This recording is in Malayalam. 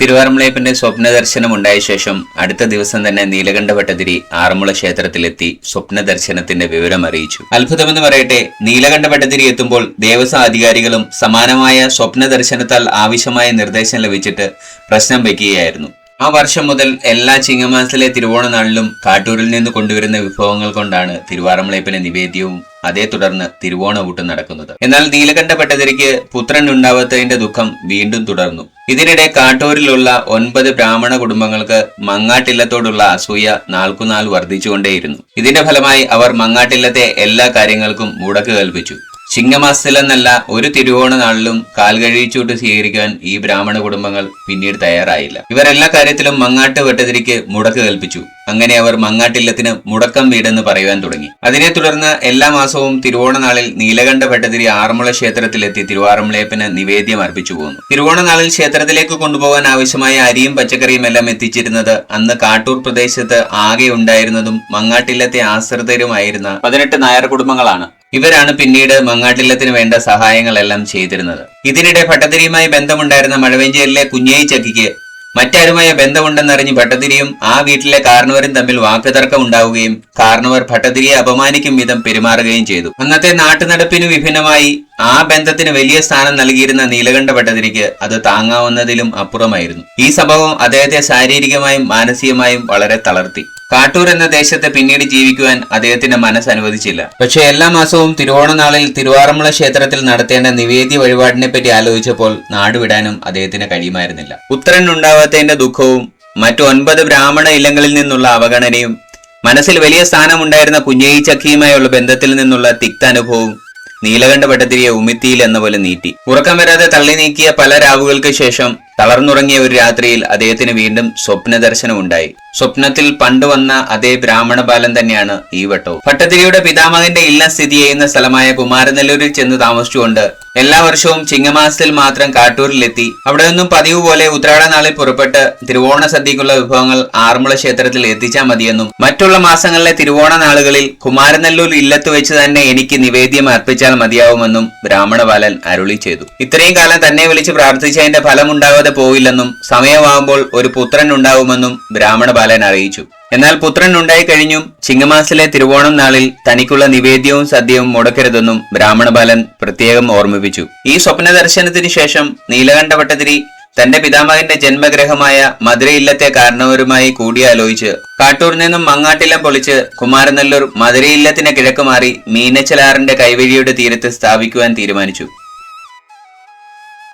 തിരുവാറന്മുളയപ്പന്റെ സ്വപ്നദർശനം ഉണ്ടായ ശേഷം അടുത്ത ദിവസം തന്നെ നീലകണ്ഠ ഭട്ടതിരി ആറന്മുള ക്ഷേത്രത്തിലെത്തി സ്വപ്ന ദർശനത്തിന്റെ വിവരം അറിയിച്ചു. അത്ഭുതമെന്ന് പറയട്ടെ നീലകണ്ഠ ഭട്ടതിരി എത്തുമ്പോൾ ദേവസ്വം അധികാരികളും സമാനമായ സ്വപ്ന ദർശനത്താൽ ആവശ്യമായ നിർദ്ദേശം ലഭിച്ചിട്ട് പ്രശ്നം വെക്കുകയായിരുന്നു. ആ വർഷം മുതൽ എല്ലാ ചിങ്ങമാസത്തിലെ തിരുവോണ നാളിലും കാട്ടൂരിൽ നിന്ന് കൊണ്ടുവരുന്ന വിഭവങ്ങൾ കൊണ്ടാണ് തിരുവാറന്മുളയപ്പന് നിവേദ്യവും അതേ തുടർന്ന് തിരുവോണ ഊട്ടും നടക്കുന്നത്. എന്നാൽ നീലകണ്ഠ പട്ടതിരിക്ക് പുത്രൻ ഉണ്ടാവാത്തതിന്റെ ദുഃഖം വീണ്ടും തുടർന്നു. ഇതിനിടെ കാട്ടൂരിലുള്ള ഒൻപത് ബ്രാഹ്മണ കുടുംബങ്ങൾക്ക് മങ്ങാട്ടില്ലത്തോടുള്ള അസൂയ നാൾക്കുനാൾ വർദ്ധിച്ചുകൊണ്ടേയിരുന്നു. ഇതിന്റെ ഫലമായി അവർ മങ്ങാട്ടില്ലത്തെ എല്ലാ കാര്യങ്ങൾക്കും മുടക്ക് കൽപ്പിച്ചു. ചിങ്ങമാസത്തിലെന്നല്ല ഒരു തിരുവോണ നാളിലും കാൽകഴിച്ചൂട്ട് സ്വീകരിക്കാൻ ഈ ബ്രാഹ്മണ കുടുംബങ്ങൾ പിന്നീട് തയ്യാറായില്ല. ഇവരെല്ലാ കാര്യത്തിലും മങ്ങാട്ട് വെട്ടതിരിക്ക് മുടക്ക് കൽപ്പിച്ചു. അങ്ങനെ അവർ മങ്ങാട്ടില്ലത്തിന് മുടക്കം വീടെന്ന് പറയുവാൻ തുടങ്ങി. അതിനെ തുടർന്ന് എല്ലാ മാസവും തിരുവോണ നാളിൽ നീലകണ്ഠ ഭട്ടതിരി ആറന്മുള ക്ഷേത്രത്തിലെത്തി തിരുവാറന്മുളയപ്പന് നിവേദ്യം അർപ്പിച്ചു പോകുന്നു തിരുവോണ നാളിൽ ക്ഷേത്രത്തിലേക്ക് കൊണ്ടുപോകാൻ ആവശ്യമായ അരിയും പച്ചക്കറിയും എല്ലാം എത്തിച്ചിരുന്നത് അന്ന് കാട്ടൂർ പ്രദേശത്ത് ആകെ ഉണ്ടായിരുന്നതും മങ്ങാട്ടില്ലത്തെ ആശ്രിതരുമായിരുന്ന പതിനെട്ട് നായർ കുടുംബങ്ങളാണ്. ഇവരാണ് പിന്നീട് മങ്ങാട്ടില്ലത്തിന് വേണ്ട സഹായങ്ങളെല്ലാം ചെയ്തിരുന്നത്. ഇതിനിടെ ഭട്ടതിരിയുമായി ബന്ധമുണ്ടായിരുന്ന മഴവഞ്ചേരിയിലെ കുഞ്ഞേയി ചക്കിക്ക് മറ്റാരുമായ ബന്ധമുണ്ടെന്നറിഞ്ഞ് ഭട്ടതിരിയും ആ വീട്ടിലെ കാരണവരും തമ്മിൽ വാക്കുതർക്കം ഉണ്ടാവുകയും കാരണവർ ഭട്ടതിരിയെ അപമാനിക്കും വിധം പെരുമാറുകയും ചെയ്തു. അന്നത്തെ നാട്ടുനടപ്പിനു വിഭിന്നമായി ആ ബന്ധത്തിന് വലിയ സ്ഥാനം നൽകിയിരുന്ന നീലകണ്ഠ ഭട്ടതിരിക്ക് അത് താങ്ങാവുന്നതിലും അപ്പുറമായിരുന്നു. ഈ സംഭവം അദ്ദേഹത്തെ ശാരീരികമായും മാനസികമായും വളരെ തളർത്തി. കാട്ടൂർ എന്ന ദേശത്ത് പിന്നീട് ജീവിക്കുവാൻ അദ്ദേഹത്തിന്റെ മനസ്സ് അനുവദിച്ചില്ല. പക്ഷേ എല്ലാ മാസവും തിരുവോണനാളിൽ തിരുവാറന്മുള ക്ഷേത്രത്തിൽ നടത്തേണ്ട നിവേദി വഴിപാടിനെ പറ്റി ആലോചിച്ചപ്പോൾ നാടുവിടാനും അദ്ദേഹത്തിന് കഴിയുമായിരുന്നില്ല. ഉത്തരൻ ഉണ്ടാവാത്തതിന്റെ ദുഃഖവും മറ്റു ഒൻപത് ബ്രാഹ്മണ ഇല്ലങ്ങളിൽ നിന്നുള്ള അവഗണനയും മനസ്സിൽ വലിയ സ്ഥാനമുണ്ടായിരുന്ന കുഞ്ഞേയി ചക്കിയുമായുള്ള ബന്ധത്തിൽ നിന്നുള്ള തിക്ത അനുഭവവും നീലകണ്ഠ ഭട്ടതിരിയെ ഉമിത്തിയിൽ എന്ന പോലെ നീട്ടി. ഉറക്കം വരാതെ തള്ളി നീക്കിയ പല രാവുകൾക്ക് ശേഷം തളർന്നുറങ്ങിയ ഒരു രാത്രിയിൽ അദ്ദേഹത്തിന് വീണ്ടും സ്വപ്ന ദർശനമുണ്ടായി സ്വപ്നത്തിൽ പണ്ട് വന്ന അതേ ബ്രാഹ്മണ ബാലൻ തന്നെയാണ് ഈ വട്ടവും. ഭട്ടതിരിയുടെ പിതാമകന്റെ ഇല്ലം സ്ഥിതി ചെയ്യുന്ന സ്ഥലമായ കുമാരനെല്ലൂരിൽ ചെന്ന് താമസിച്ചുകൊണ്ട് എല്ലാ വർഷവും ചിങ്ങമാസത്തിൽ മാത്രം കാട്ടൂരിലെത്തി. അവിടെ നിന്നും പതിവ് പോലെ ഉത്രാട നാളിൽ പുറപ്പെട്ട് തിരുവോണ സദ്യക്കുള്ള വിഭവങ്ങൾ ആറന്മുള ക്ഷേത്രത്തിൽ എത്തിച്ചാൽ മതിയെന്നും മറ്റുള്ള മാസങ്ങളിലെ തിരുവോണ നാളുകളിൽ കുമാരനെല്ലൂർ ഇല്ലത്ത് വെച്ച് തന്നെ എനിക്ക് നിവേദ്യം അർപ്പിച്ചാൽ മതിയാവുമെന്നും ബ്രാഹ്മണ ബാലൻ അരുളി ചെയ്തു. ഇത്രയും കാലം തന്നെ വിളിച്ച് പ്രാർത്ഥിച്ചതിന്റെ ഫലമുണ്ടാകാതെ പോയില്ലെന്നും സമയമാകുമ്പോൾ ഒരു പുത്രൻ ഉണ്ടാവുമെന്നും ബ്രാഹ്മണ ബാലൻ അറിയിച്ചു. എന്നാൽ പുത്രൻ ഉണ്ടായി കഴിഞ്ഞും ചിങ്ങമാസിലെ തിരുവോണം നാളിൽ തനിക്കുള്ള നിവേദ്യവും സദ്യവും മുടക്കരുതെന്നും ബ്രാഹ്മണ ബാലൻ പ്രത്യേകം ഓർമ്മിപ്പിച്ചു. ഈ സ്വപ്ന ദർശനത്തിന് ശേഷം നീലകണ്ഠ ഭട്ടതിരി തന്റെ പിതാമകന്റെ ജന്മഗ്രഹമായ മധുരയില്ലത്തെ കാരണവരുമായി കൂടിയാലോചിച്ച് കാട്ടൂരിൽ നിന്നും മങ്ങാട്ടില്ലം പൊളിച്ച് കുമാരനെല്ലൂർ മധുര ഇല്ലത്തിന് കിഴക്ക് മാറി മീനച്ചലാറിന്റെ കൈവഴിയുടെ തീരത്ത് സ്ഥാപിക്കുവാൻ തീരുമാനിച്ചു.